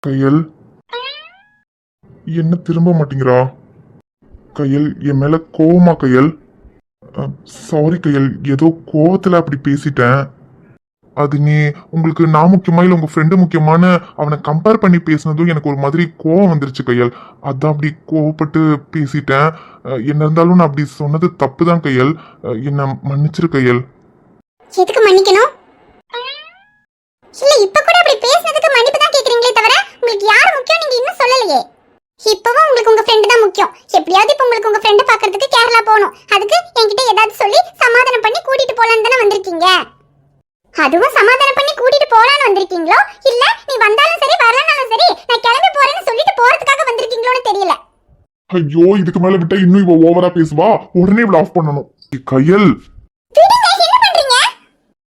கையல் என்ன திரும்ப மாட்டேங்கிறா? கையல் என் மேல கோவமா கையல். சாரி கையல் ஏதோ கோவத்துல அப்படி பேசிட்டேன். அது நீ உங்களுக்கு நான் முக்கியமா இல்ல உங்க ஃப்ரெண்டு முக்கியமான அவனை கம்பேர் பண்ணி பேசினதும் எனக்கு ஒரு மாதிரி கோவம் வந்துருச்சு கையல். அதான் அப்படி கோவப்பட்டு பேசிட்டேன். என்ன இருந்தாலும் நான் அப்படி சொன்னது தப்பு தான் கையல் என்னை மன்னிச்சிரு கையல். எதுக்கு மன்னிக்கணும்? இல்ல இப்ப கூட அப்படி பேசுறதுக்கு மன்னிப்பு தான் கேக்குறீங்களே தவிர உங்களுக்கு யார் முக்கியம் நீங்க இன்னும் சொல்லலையே. இப்பவும் உங்களுக்கு உங்க ஃப்ரெண்டு தான் முக்கியம். எப்படியாவது இப்ப உங்களுக்கு உங்க ஃப்ரெண்டை பாக்குறதுக்கு கேரளா போகணும். அதுக்கு என்கிட்ட ஏதாவது சொல்லி சமாதானம் பண்ணி கூட்டிட்டு போலான்னு தானே வந்திருக்கீங்க. அதுவும் சமாதானம் பண்ணி கூட்டிட்டு போலான்னு வந்திருக்கீங்களோ? இல்ல நீ வந்தாலும் சரி வரலனாலும் சரி நான் கிளம்பி போறேன்னு சொல்லிட்டு போறதுக்காக வந்திருக்கீங்களோன்னு தெரியல. ஐயோ இதுக்கு மேல விட்டா இன்னும் இவ ஓவரா பேசுவா? உடனே இவள ஆஃப் பண்ணணும். கையல்.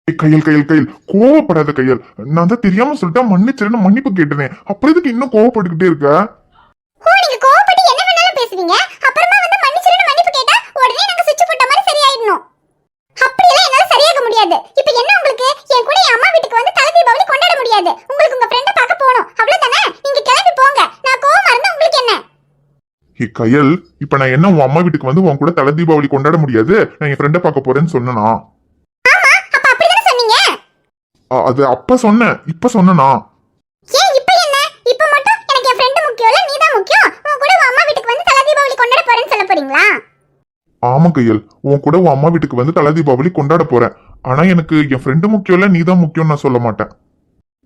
கையல் கையல் கையல். கோவப்படாத கையல். நான் தான் தெரியாம சொல்லிட்டா மன்னிச்சிருன்னு மன்னிப்பு கேட்டனே அப்புறம் இதுக்கு இன்னும் கோவப்பட்டுக்கிட்டே இருக்க? நீங்க கோவப்பட்டு என்ன வேணாலும் பேசுவீங்க அப்புறமா வந்து மன்னிச்சிருன்னு மன்னிப்பு கேட்டா உடனே நாங்க சுவிட்ச் போட்ட மாதிரி சரியாயிடணும் அப்படியெல்லாம் என்னால சரியாக முடியாது. இப்போ என்ன உங்களுக்கு? என் கூட என் அம்மா வீட்டுக்கு வந்து தலை தீபாவளி கொண்டாட முடியாது. உங்களுக்கு உங்க ஃப்ரெண்டை பார்க்க போகணும். அவ்வளவுதானே? நீங்க கிளம்பி போங்க. நான் கோவமா இருந்தா உங்களுக்கு என்ன? ஏய் கையல் இப்ப நான் என்ன உன் அம்மா வீட்டுக்கு வந்து உன் கூட தலை தீபாவளி கொண்டாட முடியாது? நான் என் ஃப்ரெண்டை பார்க்க போறேன்னு சொன்னனா? ஆமா அப்ப அப்படிதானே சொன்னீங்க? அது அப்ப சொன்னேன் இப்ப சொன்னனா? ஏன் இப்போ என்ன? இப்போ மட்டும் எனக்கு என் ஃப்ரெண்டு முக்கியம் இல்ல நீ தான் முக்கியம். உன் கூட உன் அம்மா வீட்டுக்கு வந்து தலை தீபாவளி கொண்டாட போறேன்னு சொல்ல போறீங்களா? ஆமா கையல். உன் கூட உன் அம்மா வீட்டுக்கு வந்து தலை தீபாவளி கொண்டாட போறேன். ஆனா எனக்கு என் ஃப்ரெண்டு முக்கியம் இல்ல நீ தான் முக்கியம் நான் சொல்ல மாட்டேன்.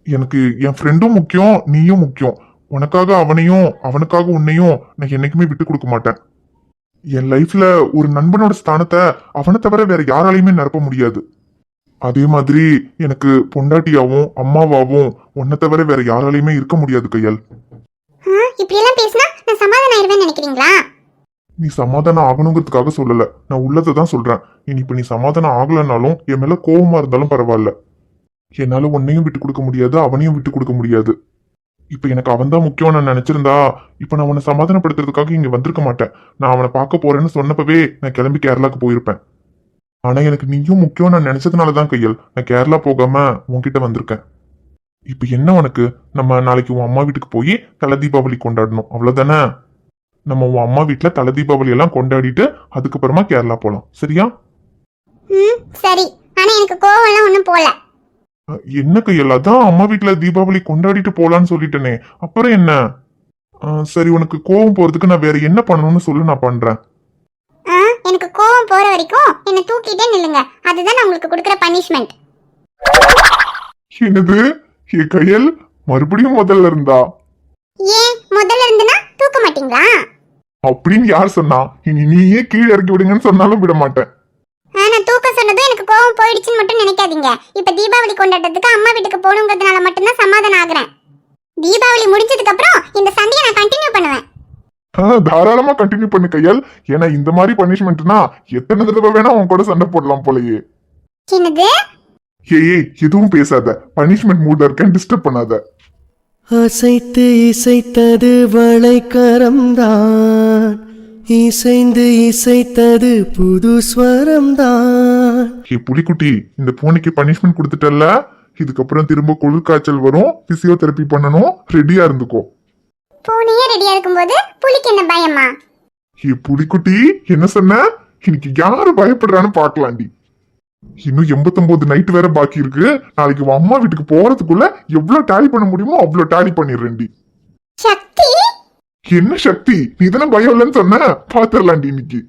எனக்கு என் ஃப்ரெண்டும் முக்கியம் நீயும் முக்கியம். உனக்காக அவனையும் அவனுக்காக உன்னையும் நான் என்னைக்குமே விட்டு கொடுக்க மாட்டேன். என் லைஃப்ல ஒரு நண்பனோட ஸ்தானத்தை அவனை தவிர வேற யாராலையுமே நிரப்ப முடியாது. அதே மாதிரி எனக்கு பொண்டாட்டியாவும் அம்மாவாவும் உன்னை தவிர வேற யாராலையுமே இருக்க முடியாது கையல். இப்படி எல்லாம் பேசினா நான் சமாதானம் ஆயிருவேன்னு நினைக்கிறீங்களா? நீ சமாதானம் ஆகணுங்கிறதுக்காக சொல்லல. நான் உள்ளதை தான் சொல்றேன். இனி இப்ப நீ சமாதானம் ஆகலைன்னாலும் என் மேல கோவமா இருந்தாலும் பரவாயில்ல. என்னால உன்னையும் விட்டு கொடுக்க முடியாது அவனையும் விட்டு கொடுக்க முடியாது. இப்ப எனக்கு அவன் தான் முக்கியம் நான் நினைச்சிருந்தா இப்ப நான் உன்னை சமாதானப்படுத்துறதுக்காக இங்க வந்திருக்க மாட்டேன். நான் அவனை பார்க்க போறேன்னு சொன்னப்பவே நான் கிளம்பி கேரளாக்கு போயிருப்பேன். ஆனா எனக்கு நீயும் முக்கியம் நான் நினைச்சதுனால தான் கையல். நான் கேரளா போகாம உன்கிட்ட வந்திருக்கேன். இப்ப என்ன உனக்கு? நம்ம நாளைக்கு உன் அம்மா வீட்டுக்கு போய் தலை தீபாவளி கொண்டாடணும். அவ்வளவுதானே? நம்ம உன் அம்மா வீட்ல தலை தீபாவளி எல்லாம் கொண்டாடிட்டு அதுக்கப்புறமா கேரளா போலாம். சரியா? ம் சரி. ஆனா எனக்கு கோவம்லாம் ஒன்றும் போல. என்ன கையல்? அதான் அம்மா வீட்ல தீபாவளி கொண்டாடிட்டு போலான்னு சொல்லிட்டேனே. அப்புறம் என்ன? அஹ், சரி உனக்கு கோவம் போறதுக்கு நான் வேற என்ன பண்ணணும்னு சொல்லு நான் பண்றேன். ஆ எனக்கு கோவம் போற வரைக்கும் என்னை தூக்கிட்டே நில்லுங்க. அதுதான் நான் உங்களுக்கு கொடுக்குற பனிஷ்மெண்ட். என்னது? ஏ கையல் மறுபடியும் முதல்ல இருந்தா? ஏன்? முதல்ல இருந்துனா தூக்க மாட்டீங்களா? அப்படின்னு யார் சொன்னா? இனி நீயே கீழே இறக்கி விடுங்கன்னு சொன்னாலும் விட மாட்டேன். ஆ, நான் தூக்கம் சொன்னதும் எனக்கு கோவம் போயிடுச்சுன்னு மட்டும் நினைக்காதீங்க. இப்ப தீபாவளி கொண்டாட்டத்துக்கு அம்மா வீட்டுக்கு போகணுங்கிறதுனால மட்டும்தான் சமாதானம் ஆகுறேன். தீபாவளி முடிஞ்சதுக்கு அப்புறம் இந்த சண்டையை நான் கண்டினியூ பண்ணுவேன். தாராளமா கண்டினியூ பண்ணு கையல். ஏன்னா இந்த மாதிரி பனிஷ்மெண்ட்னா எத்தனை தடவை வேணா உன் கூட சண்டை போடலாம் போலயே. என்னது? ஏய் எதுவும் பேசாத. பனிஷ்மெண்ட் மூட்ல இருக்கேன் டிஸ்டர்ப் பண்ணாத. அசைத்து இசைத்தது வளைக்கரம்தான். இசைந்து இசைத்தது புது ஸ்வரம்தான். ஏ புலிக்குட்டி இந்த பூனைக்கு பனிஷ்மெண்ட் கொடுத்துட்டல்ல? இதுக்கப்புறம் திரும்ப குளிர் காய்ச்சல் வரும் பிசியோதெரப்பி பண்ணணும் ரெடியா இருந்துக்கோ. பூனையே ரெடியா இருக்கும்போது புலிக்கு என்ன பயமா? ஏ புலிக்குட்டி என்ன சொன்ன? இன்னைக்கு யாரு பயப்படுறான்னு பாக்கலாண்டி இன்னும் எண்பத்தொன்பது நைட் வேற பாக்கி இருக்கு. நாளைக்கு உன் அம்மா வீட்டுக்கு போறதுக்குள்ள எவ்வளவு டேலி பண்ண முடியுமோ அவ்வளவு டேலி பண்ணிடுறேன்டி. சக்தி? என்ன சக்தி? நீ தானே பயம் இல்லைன்னு சொன்ன? பாத்துடலாண்டி இன்னைக்கு.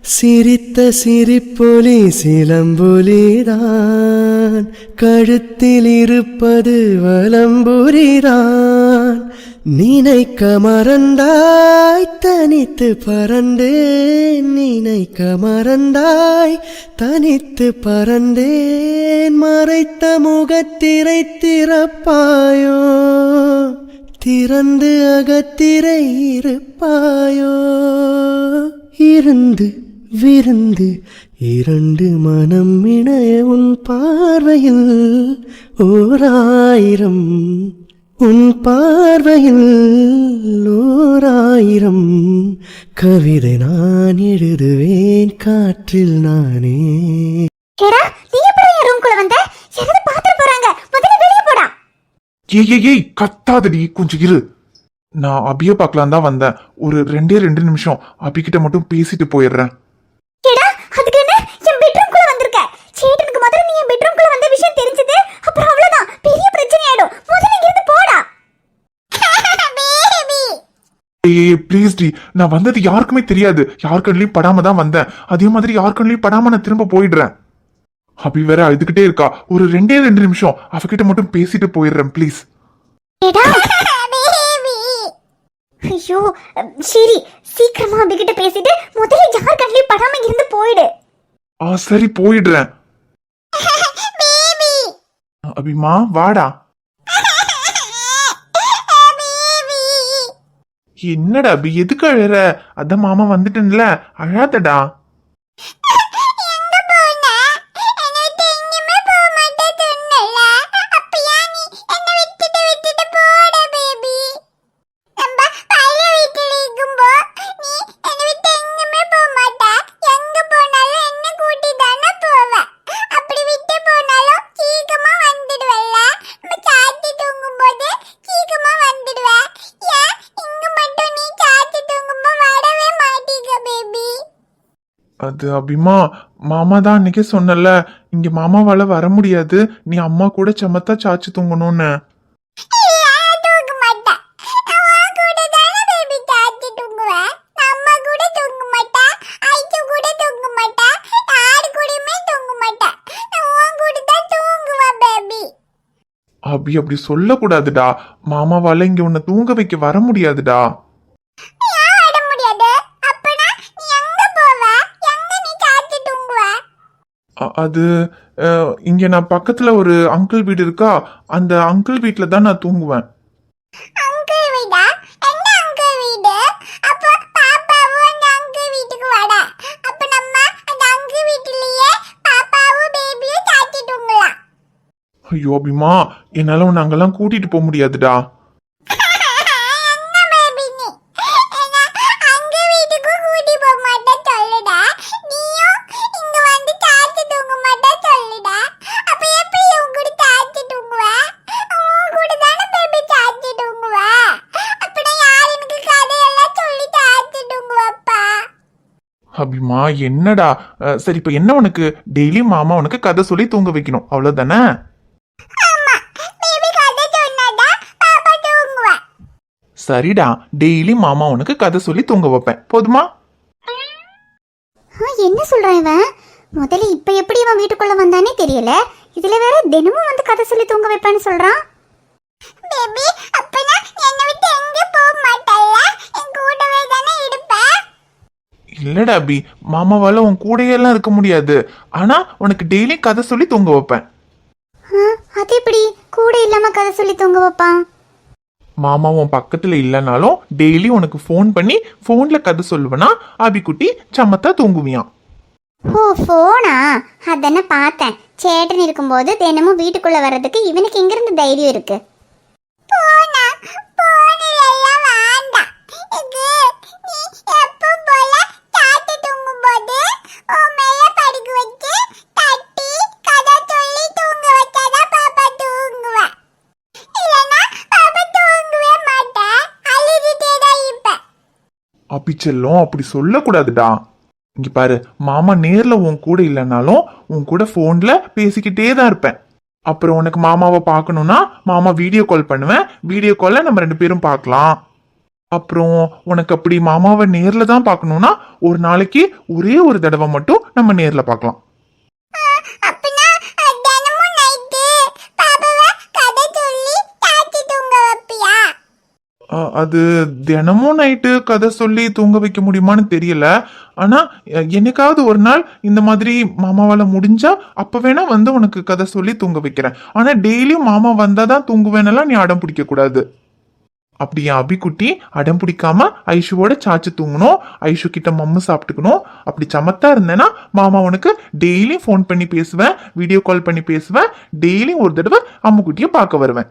சிரித்த சிரிப்பொலி சிலம்பொலிதான். கழுத்தில் இருப்பது வலம்புரிதான். நினைக்க மறந்தாய் தனித்து பறந்தேன். நினைக்க மறந்தாய் தனித்து பறந்தேன். மறைத்த முகத்திரை திறப்பாயோ? திறந்து அகத்திரை இருப்பாயோ? இருந்து விருந்து இரண்டு மனம் இணைய உன் பார்வையில் ஓராயிரம் உன் பார்வையில் ஓராயிரம் கவிதை நான் எழுதுவேன் காற்றில் நானே. ஏடா நீ எப்படி என் ரூம்குள்ள வந்த? யாராவது பாத்துட்டு போறாங்க. முதல்ல வெளியே போடா. ஏய் ஏய் ஏய் கத்தாதடி கொஞ்சம் இரு. நான் அபிய பார்க்கலாம் தான் வந்தேன். ஒரு ரெண்டே ரெண்டு நிமிஷம் அபிகிட்ட மட்டும் பேசிட்டு போயிடுறேன் ஏடா அதுக்கு என்ன என் பெட்ரூம்குள்ள வந்திருக்க சேட்டனுக்கு முதல்ல நீ என் பெட்ரூம்குள்ள வந்த விஷயம் தெரிஞ்சது அப்புறம் அவ்வளவுதான் பெரிய பிரச்சனை ஆயிடும் முதல்ல இங்க இருந்து போடா பேபி ஏய் ப்ளீஸ் டி. நான் வந்தது யாருக்குமே தெரியாது. யார் கண்ணிலையும் படாம தான் வந்தேன். அதே மாதிரி யார் கண்ணிலையும் படாம நான் திரும்ப போயிடுறேன். அபி வேற அழுதுகிட்டே இருக்கா. ஒரு ரெண்டே ரெண்டு நிமிஷம். அவகிட்ட மட்டும் பேசிட்டு போயிடுறேன் ப்ளீஸ் ஐயோ சரி சீக்கிரமா அபிகிட்ட பேசிட்டு முதல்ல யார் கண்ணிலையும் படாம இருந்து போயிடு. ஆ சரி போயிடுறேன். அபிமா வாடா. என்னடா அபி எதுக்கு அழுற? அதான் மாமா வந்துட்டேன்ல. அழாதடா. அது அபிமா மாமா தான் அன்னைக்கே சொன்னல இங்க மாமாவால வர முடியாது. நீ அம்மா கூட செமத்தா சாச்சு தூங்கணும்னு. அப்படி அப்படி சொல்லக்கூடாதுடா. மாமாவால இங்க உன்னை தூங்க வைக்க வர முடியாதுடா. அது இங்க நான் பக்கத்துல ஒரு அங்கிள் வீடு இருக்கா அந்த அங்கிள் வீட்ல தான் நான் தூங்குவேன். ஐயோ அபிமா என்னால உன்னை அங்கெல்லாம் கூட்டிட்டு போக முடியாதுடா என்ன பேபி நீ என்ன அங்க வீட்டுக்கு கூட்டி போக மாட்டே சொல்லுடா நீயும் இங்க வந்து தாத்தி தூங்க மாட்டே சொல்லுடா அப்ப எப்படி உன் கூட தாத்தி தூங்குவ உன் கூட தானே பேபி தாத்தி தூங்குவ அப்படின்னா யார் எனக்கு கதையெல்லாம் சொல்லி தாத்தி தூங்குவப்பா அபிமா என்னடா சரி இப்ப என்ன உனக்கு? டெய்லி மாமா உனக்கு கதை சொல்லி தூங்க வைக்கணும். தூங்குவா. சரிடா. டெய்லி மாமா உனக்கு கதை சொல்லி தூங்க வைப்பேன். போதுமா? என்ன சொல்றான் இவன்? முதல்ல இப்ப எப்படி இவன் வீட்டுக்குள்ள வந்தானே தெரியல. இதுல வேற தினமும் வந்து கதை சொல்லி தூங்க வைப்பேன்னு சொல்றான். இல்லடா அபி மாமாவால உன் கூடையெல்லாம் இருக்க முடியாது. ஆனா உனக்கு டெய்லி கதை சொல்லி தூங்க வைப்பேன். அது எப்படி? கூட இல்லாம கதை சொல்லி தூங்க வைப்பான். மாமா உன் பக்கத்துல இல்லைனாலும் டெய்லி உனக்கு ஃபோன் பண்ணி ஃபோன்ல கதை சொல்லுவேனா? அபிக்குட்டி சமத்தா தூங்குவியான் ஓ போனா அதானே பார்த்தேன். சேட்டன் இருக்கும்போது தினமும் வீட்டுக்குள்ள வர்றதுக்கு இவனுக்கு எங்கிருந்து தைரியம் இருக்கு. போனா போனெல்லாம் வேண்டாம். இது நீ எப்போ போல தூங்கும்போது செல்லும் அப்படி சொல்லக்கூடாதுடா. இங்க பாரு மாமா நேர்ல உன் கூட இல்லைனாலும் உன் கூட போன்ல பேசிக்கிட்டே தான் இருப்பேன். அப்புறம் உனக்கு மாமாவை பார்க்கணும்னா மாமா வீடியோ கால் பண்ணுவேன். வீடியோ கால்ல நம்ம ரெண்டு பேரும் பார்க்கலாம். அப்புறம் உனக்கு அப்படி மாமாவை நேர்ல தான் பார்க்கணும்னா ஒரு நாளைக்கு ஒரே ஒரு தடவை மட்டும் நம்ம நேர்ல பார்க்கலாம். அது தினமும் நைட்டு கதை சொல்லி தூங்க வைக்க முடியுமான்னு தெரியல. ஆனா என்னைக்காவது ஒரு நாள் இந்த மாதிரி மாமாவால முடிஞ்சா அப்ப வேணா வந்து உனக்கு கதை சொல்லி தூங்க வைக்கிறேன். ஆனா டெய்லியும் மாமா வந்தாதான் தூங்குவேனெல்லாம் நீ அடம் பிடிக்க கூடாது. அப்படி அபிக்குட்டி அடம் பிடிக்காம ஐஷுவோட சாச்சு தூங்கணும். ஐஷு கிட்ட மம்மு சாப்பிட்டுக்கணும். அப்படி சமத்தா இருந்தேன்னா மாமா உனக்கு டெய்லியும் ஃபோன் பண்ணி பேசுவேன் வீடியோ கால் பண்ணி பேசுவேன் டெய்லியும் ஒரு தடவை அம்முக்குட்டியை பார்க்க வருவேன்.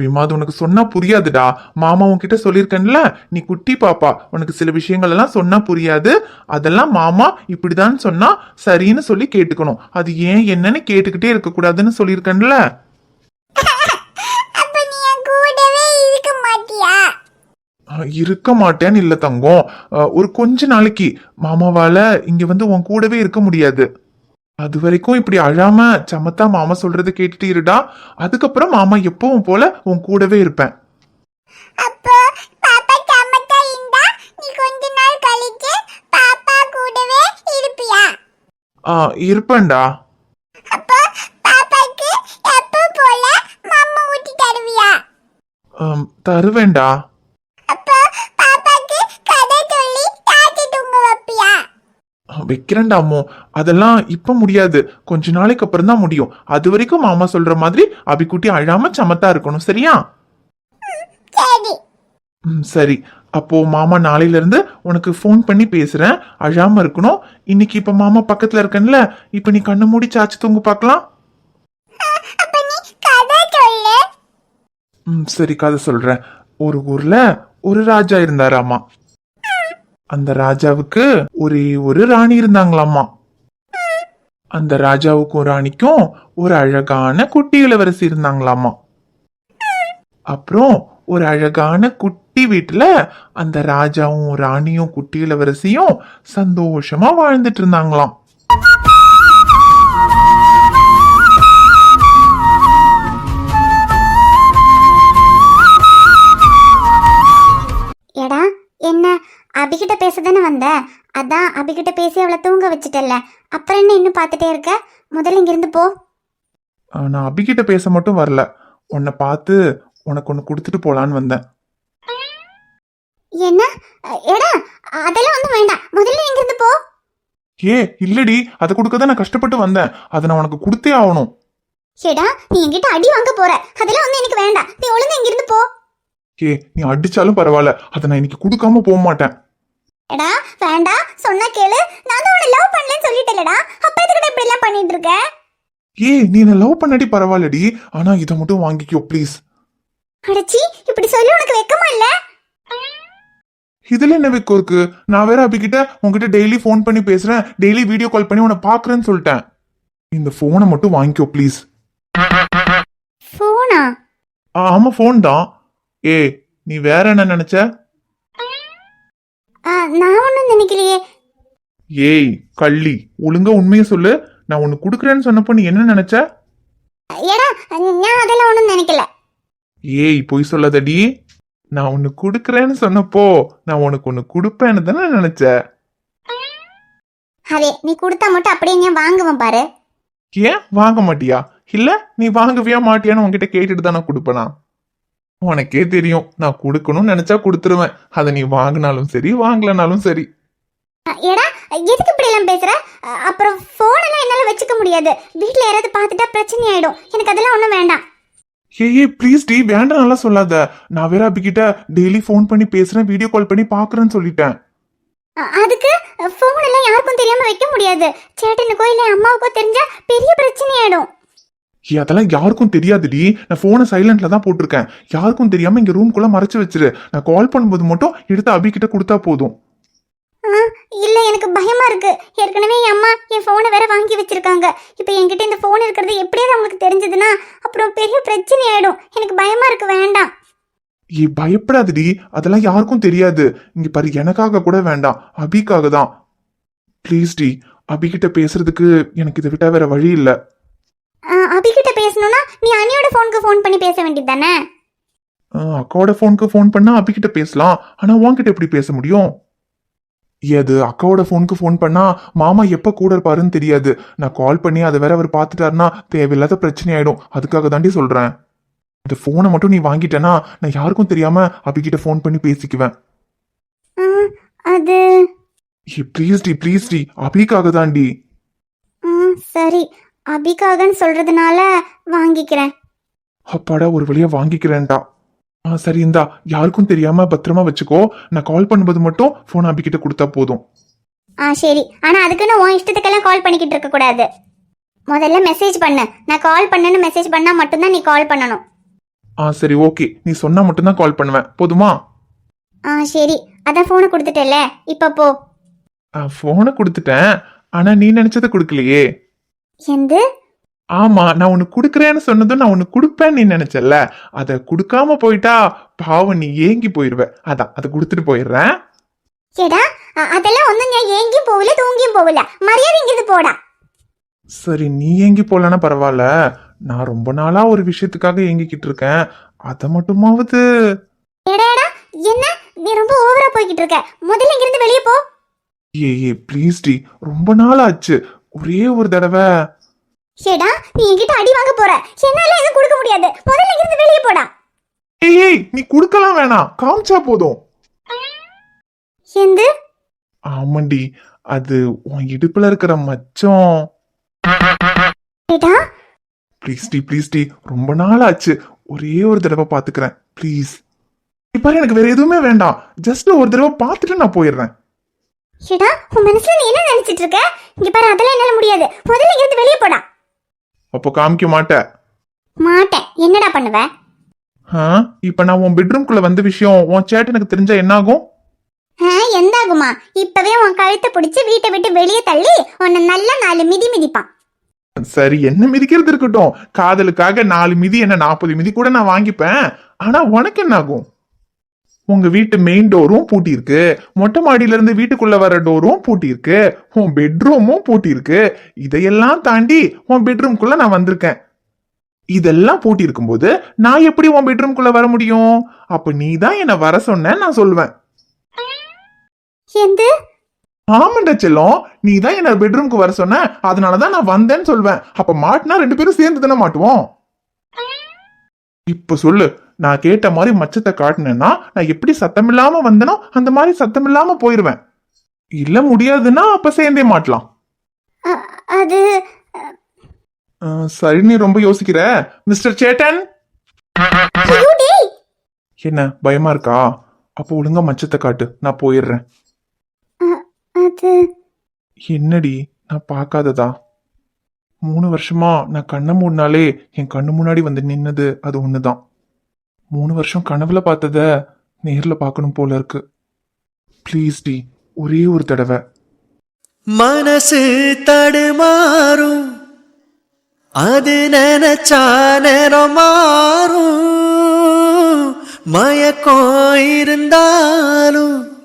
அபிமா அது உனக்கு சொன்னா புரியாதுடா. மாமா உன்கிட்ட சொல்லியிருக்கேன்ல நீ குட்டி பாப்பா உனக்கு சில விஷயங்கள் எல்லாம் சொன்னா புரியாது. அதெல்லாம் மாமா இப்படிதான் சொன்னா சரின்னு சொல்லி கேட்டுக்கணும். அது ஏன் என்னன்னு கேட்டுக்கிட்டே இருக்க கூடாதுன்னு சொல்லியிருக்கேன்ல இருக்க மாட்டேன்னு இல்ல தங்கம். ஒரு கொஞ்ச நாளைக்கு. மாமாவால இங்க வந்து உன் கூடவே இருக்க முடியாது. அது வரைக்கும் இப்படி அழாம சமத்தா மாமா சொல்றதை கேட்டுட்டு இருடா. அதுக்கப்புறம் மாமா எப்பவும் போல உன் கூடவே இருப்பேன். அப்போ பாப்பா சமத்தா இருந்தா நீ கொஞ்ச நாள் கழிச்சு பாப்பா கூடவே இருப்பியா? ஆ இருப்பேன்டா. அப்போ பாப்பாக்கு எப்போ போல ஊட்டி தருவியா? தருவேன்டா அப்போ பாப்பாக்கு கதை சொல்லி தாத்தி தூங்க வைப்பியா அஹ், வைக்கிறேன்டா அம்மோ. அதெல்லாம் இப்ப முடியாது. கொஞ்ச நாளைக்கு அப்புறம் தான் முடியும். அது வரைக்கும் மாமா சொல்ற மாதிரி அபிக்குட்டி அழாம சமத்தா இருக்கணும். சரியா? சரி. ம் சரி. அப்போ மாமா நாளையில இருந்து உனக்கு ஃபோன் பண்ணி பேசுறேன். அழாம இருக்கணும். இன்னைக்கு இப்ப மாமா பக்கத்துல இருக்கேன்ல. இப்ப நீ கண்ணு மூடி சாச்சு தூங்க பார்க்கலாம். ம் சரி கதை சொல்றேன். ஒரு ஊர்ல ஒரு ராஜா இருந்தாராமா? அந்த ராஜாவுக்கு ஒரே ஒரு ராணி இருந்தாங்களாமா? அந்த ராஜாவுக்கும் ராணிக்கும் ஒரு அழகான குட்டி இளவரசி இருந்தாங்களாமா? அப்புறம் ஒரு அழகான குட்டி வீட்டுல அந்த ராஜாவும் ராணியும் குட்டி இளவரசியும் சந்தோஷமா வாழ்ந்துட்டு இருந்தாங்களாம். அபிகிட்ட பேச தானே வந்த? அதான் அபிகிட்ட பேசி அவளை தூங்க வச்சுட்டல்ல. அப்புறம் என்ன இன்னும் பார்த்துட்டே இருக்க? முதல்ல இங்கிருந்து போ. நான் அபிகிட்ட பேச மட்டும் வரல. உன்னை பார்த்து உனக்கு ஒன்று கொடுத்துட்டு போலான்னு வந்தேன். என்ன? எடா அதெல்லாம் ஒன்றும் வேண்டாம். முதல்ல இங்கிருந்து போ. ஏ இல்லடி. அதை கொடுக்க தான் நான் கஷ்டப்பட்டு வந்தேன். அதை நான் உனக்கு கொடுத்தே ஆகணும். எடா நீ என்கிட்ட அடி வாங்க போற. அதெல்லாம் ஒன்றும் எனக்கு வேண்டாம். நீ ஒழுங்கா இங்கிருந்து போ. ஏ நீ அடிச்சாலும் பரவாயில்ல. அதை நான் இன்னைக்கு கொடுக்காம போக மாட்டேன். எடா வேண்டாம் சொன்னா கேளு. நான் தான் உன்னை லவ் பண்ணலன்னு சொல்லிட்டேலடா அப்ப எதுக்கிட்ட இப்படி எல்லாம் பண்ணிட்டு இருக்க? ஏ நீ என்ன லவ் பண்ணாடி பரவாயில்லடி. ஆனா இதை மட்டும் வாங்கிக்கோ ப்ளீஸ் அடச்சி இப்படி சொல்லி உனக்கு வெக்கமா இல்ல? இதுல என்ன வெக்கம் இருக்கு? நான் வேற அபிகிட்ட உன்கிட்ட டெய்லி ஃபோன் பண்ணி பேசுறேன். டெய்லி வீடியோ கால் பண்ணி உன்னை பாக்குறேன்னு சொல்லிட்டேன். இந்த போனை மட்டும் வாங்கிக்கோ ப்ளீஸ் போனா ஆமா ஃபோன் தான். ஏ நீ வேற என்ன நினைச்ச? நான் ஒன்றும் நினைக்கலையே. ஏய் கள்ளி ஒழுங்கா உண்மையை சொல்லு. நான் உனக்கு கொடுக்குறேன்னு சொன்னப்போ நீ என்ன நினைச்ச? எடா நான் அதெல்லாம் ஒன்றும் நினைக்கல. ஏய் பொய் சொல்லாதடி. நான் உனக்கு கொடுக்குறேன்னு சொன்னப்போ நான் உனக்கு ஒன்று கொடுப்பேன்னு தானே நினைச்ச? அதே நீ கொடுத்தா மட்டும் அப்படியே நான் வாங்குவேன் பாரு. ஏன்? வாங்க மாட்டியா? இல்ல நீ வாங்கவியா மாட்டியான்னு உன்கிட்ட கேட்டுட்டு தானே கொடுப்பனா? உனக்கே தெரியும். நான் கொடுக்கணும்னு நினைச்சா கொடுத்துருவேன். அதை நீ வாங்கினாலும் சரி வாங்கலனாலும் சரி. எடா எதுக்கு இப்படி எல்லாம் பேசுற? அப்புறம் போன் எல்லாம் என்னால வச்சுக்க முடியாது. வீட்ல யாராவது பார்த்துட்டா பிரச்சனை ஆயிடும். எனக்கு அதெல்லாம் ஒன்றும் வேண்டாம். ஏய் ப்ளீஸ் டி வேண்டாம் நல்லா சொல்லாத. நான் வேற அபிகிட்ட டெய்லி ஃபோன் பண்ணி பேசுறேன் வீடியோ கால் பண்ணி பாக்குறேன்னு சொல்லிட்டேன். அதுக்கு போன் எல்லாம் யாருக்கும் தெரியாம வைக்க முடியாது. சேட்டனுக்கோ இல்ல அம்மாவுக்கோ தெரிஞ்சா பெரிய பிரச்சனை ஆயிடும். அதெல்லாம் யாருக்கும் தெரியாதுடி. நான் ஃபோனை சைலண்ட்ல தான் போட்டிருக்கேன். யாருக்கும் தெரியாம இங்க ரூம்குள்ள மறைச்சு வச்சிரு. நான் கால் பண்ணும்போது மட்டும் எடுத்து அபிகிட்ட கொடுத்தா போதும். இல்ல எனக்கு பயமா இருக்கு. ஏற்கனவே என் அம்மா என் போனை வேற வாங்கி வச்சிருக்காங்க. இப்போ என்கிட்ட இந்த போன் இருக்கிறது எப்படியாவது அவங்களுக்கு தெரிஞ்சதுன்னா அப்புறம் பெரிய பிரச்சனை ஆயிடும். எனக்கு பயமா இருக்கு வேண்டாம். ஏ பயப்படாதடி. அதெல்லாம் யாருக்கும் தெரியாது. இங்க பாரு எனக்காக கூட வேண்டாம். அபிக்காக தான். ப்ளீஸ் டி அபிகிட்ட பேசுறதுக்கு எனக்கு இதை விட்டா வேற வழி இல்ல. அபிகிட்ட பேசணும்னா நீ அனியோட ஃபோனுக்கு ஃபோன் பண்ணி பேச வேண்டியது தானே அக்காவோட ஃபோனுக்கு ஃபோன் பண்ணா அபிகிட்ட பேசலாம். ஆனா உன்கிட்ட எப்படி பேச முடியும்? ஏது அக்காவோட ஃபோனுக்கு ஃபோன் பண்ணா மாமா எப்ப கூட இருப்பாருன்னு தெரியாது. நான் கால் பண்ணி அதை வேற அவர் பார்த்துட்டாருன்னா தேவையில்லாத பிரச்சனை ஆயிடும் அதுக்காக தாண்டி சொல்றேன். இந்த ஃபோனை மட்டும் நீ வாங்கிட்டேன்னா நான் யாருக்கும் தெரியாம அபிகிட்ட ஃபோன் பண்ணி பேசிக்குவேன். அது ப்ளீஸ் டி ப்ளீஸ் டி. அபிக்காக தாண்டி. சரி. அபிக்காகன்னு சொல்றதுனால வாங்கிக்கிறேன். அப்பாடா ஒரு வழியா வாங்கிக்கிறேன்டா. ஆ சரி இந்தா யாருக்கும் தெரியாம பத்திரமா வச்சுக்கோ. நான் கால் பண்ணும்போது மட்டும் ஃபோன் அபிகிட்ட கொடுத்தா போதும். ஆ சரி. ஆனா அதுக்குன்னு உன் இஷ்டத்துக்கெல்லாம் கால் பண்ணிக்கிட்டு இருக்க கூடாது. முதல்ல மெசேஜ் பண்ணு. நான் கால் பண்ணேன்னு மெசேஜ் பண்ணா மட்டும்தான் நீ கால் பண்ணணும். ஆ சரி ஓகே நீ சொன்னா மட்டும்தான் கால் பண்ணுவேன். போதுமா? ஆ சரி. அதான் ஃபோனை கொடுத்துட்டல இப்ப போ. ஃபோனை கொடுத்துட்டேன். ஆனா நீ நினைச்சதை கொடுக்கலையே. எந்து? ஆமா நான் உனக்கு கொடுக்குறேன்னு சொன்னதும் நான் உனக்கு கொடுப்பேன்னு நீ நினைச்சல அதை கொடுக்காம போயிட்டா பாவம் நீ ஏங்கி போயிருவ. அதான் அதை கொடுத்துட்டு போயிடுறேன். ஏடா அ- அதெல்லாம் ஒண்ணுங்க. எங்கேயும் போகல தூங்கியும் போகல. மரியாதை இங்கிருந்து போடா. சரி நீ ஏங்கி போலன்னா பரவாயில்ல. நான் ரொம்ப நாளா ஒரு விஷயத்துக்காக ஏங்கிக்கிட்டு இருக்கேன். அதை மட்டுமாவது. ஏடாடா என்ன? நீ ரொம்ப ஓவரா போய்கிட்டு இருக்க. முதல்ல இங்கிருந்து வெளியே போ. ஏ ஏ ப்ளீஸ் டி. ரொம்ப நாள் ஆச்சு ஒரே ஒரு தடவை. ஏடா நீ என்கிட்ட அடி வாங்க போற. என்னால எதுவும் கொடுக்க முடியாது. முதல்ல இங்கிருந்து வெளியே போடா. ஏய் ஏய் நீ கொடுக்கலாம் வேணாம். காமிச்சா போதும். எந்து? ஆமாண்டி அது உன் இடுப்புல இருக்கிற மச்சம். ஏடா ப்ளீஸ் டி ப்ளீஸ் டி ரொம்ப நாள் ஆச்சு ஒரே ஒரு தடவை பாத்துக்கிறேன். ப்ளீஸ் இப்ப எனக்கு வேற எதுவுமே வேண்டாம். ஜஸ்ட் ஒரு தடவை பார்த்துட்டு நான் போயிடுறேன். ஏடா உன் மனசுல நீ என்ன நினைச்சிட்டு இருக்க? இங்க பாரு அதெல்லாம் என்னால முடியாது. முதல்ல இங்கிருந்து வெளியே போடா. அப்போ காமிக்க மாட்டேன் மாட்டேன். என்னடா பண்ணுவ? ஆ, இப்ப நான் உன் பெட்ரூம்குள்ள வந்த விஷயம் உன் சேட் எனக்கு தெரிஞ்சா என்ன ஆகும் ஆ, எந்தாகுமா இப்பவே உன் கழுத்தை பிடிச்சி வீட்டை விட்டு வெளியே தள்ளி உன்னை நல்லா நாலு மிதி மிதிப்பான். சரி என்ன மிதிக்கிறது இருக்கட்டும். காதலுக்காக நாலு மிதி என்ன நாற்பது மிதி கூட நான் வாங்கிப்பேன். ஆனா உனக்கு என்ன ஆகும் உங்க வீட்டு மெயின் டோரும் பூட்டி இருக்கு மொட்டை மாடியில இருந்து வீட்டுக்குள்ள வர டோரும் பூட்டி இருக்கு உன் பெட்ரூமும் பூட்டி இருக்கு இதையெல்லாம் தாண்டி உன் பெட்ரூம்குள்ள நான் வந்திருக்கேன். இதெல்லாம் பூட்டி இருக்கும்போது நான் எப்படி உன் பெட்ரூம்குள்ள வர முடியும்? அப்ப நீ தான் என்ன வர சொன்ன நான் சொல்லுவேன் ஆமாண்டா செல்லம் நீ தான் என்ன பெட்ரூம்க்கு வர சொன்ன. அதனாலதான் நான் வந்தேன்னு சொல்வேன். அப்ப மாட்டினா ரெண்டு பேரும் சேர்ந்து தானே மாட்டுவோம்? இப்ப சொல்லு. நான் கேட்ட மாதிரி மச்சத்தை காட்டினேன்னா நான் எப்படி சத்தமில்லாம வந்தனோ அந்த மாதிரி சத்தமில்லாம போயிருவேன். இல்ல முடியாதுன்னா அப்ப சேர்ந்தே மாட்டலாம். அது சரி நீ ரொம்ப யோசிக்கிற. மிஸ்டர் சேட்டன்? என்ன பயமா இருக்கா? அப்போ ஒழுங்கா மச்சத்தை காட்டு நான் போயிடுறேன். என்னடி நான் பார்க்காததா? மூணு வருஷமா நான் கண்ணை மூடினாலே என் கண்ணு முன்னாடி வந்து நின்னது அது ஒண்ணுதான். மூணு வருஷம் கனவுல பார்த்தத நேர்ல பார்க்கணும் போல இருக்கு. ப்ளீஸ் டி ஒரே ஒரு தடவை. மனசு தடுமாறும். அது நினைச்சா நேரம் மாறும். மயக்கம் இருந்தாலும்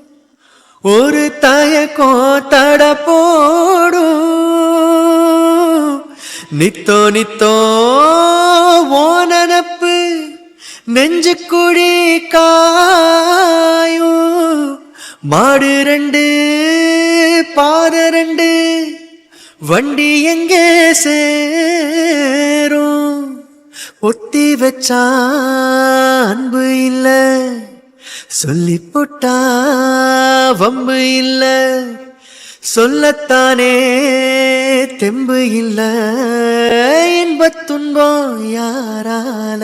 ஒரு தயக்கம் தட போடும். நித்தோ நித்தோ ஓ நினப்பு நெஞ்சுக்குழி காயும். மாடு ரெண்டு பாத ரெண்டு. வண்டி எங்கே சேரும்? ஒத்தி வச்சா அன்பு இல்ல. சொல்லி போட்டா வம்பு இல்ல. சொல்லத்தானே தெம்பு இல்ல. இன்பத் துன்பம் யாரால?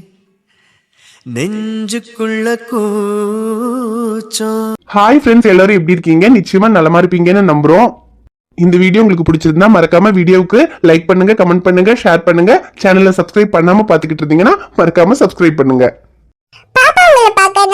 நெஞ்சுக்குள்ள கூச்சம். ஹாய் ஃப்ரெண்ட்ஸ் எல்லாரும் எப்படி இருக்கீங்க? நிச்சயமா நலமா இருப்பீங்கன்னு நம்புறோம். இந்த வீடியோ உங்களுக்கு பிடிச்சிருந்தா மறக்காம வீடியோவுக்கு லைக் பண்ணுங்க கமெண்ட் பண்ணுங்க ஷேர் பண்ணுங்க. சேனலை சப்ஸ்கிரைப் பண்ணாம பாத்துக்கிட்டு இருந்தீங்கன்னா மறக்காம சப்ஸ்கிரைப் பண்ணுங்க. பாப்பா உங்களை பார்க்க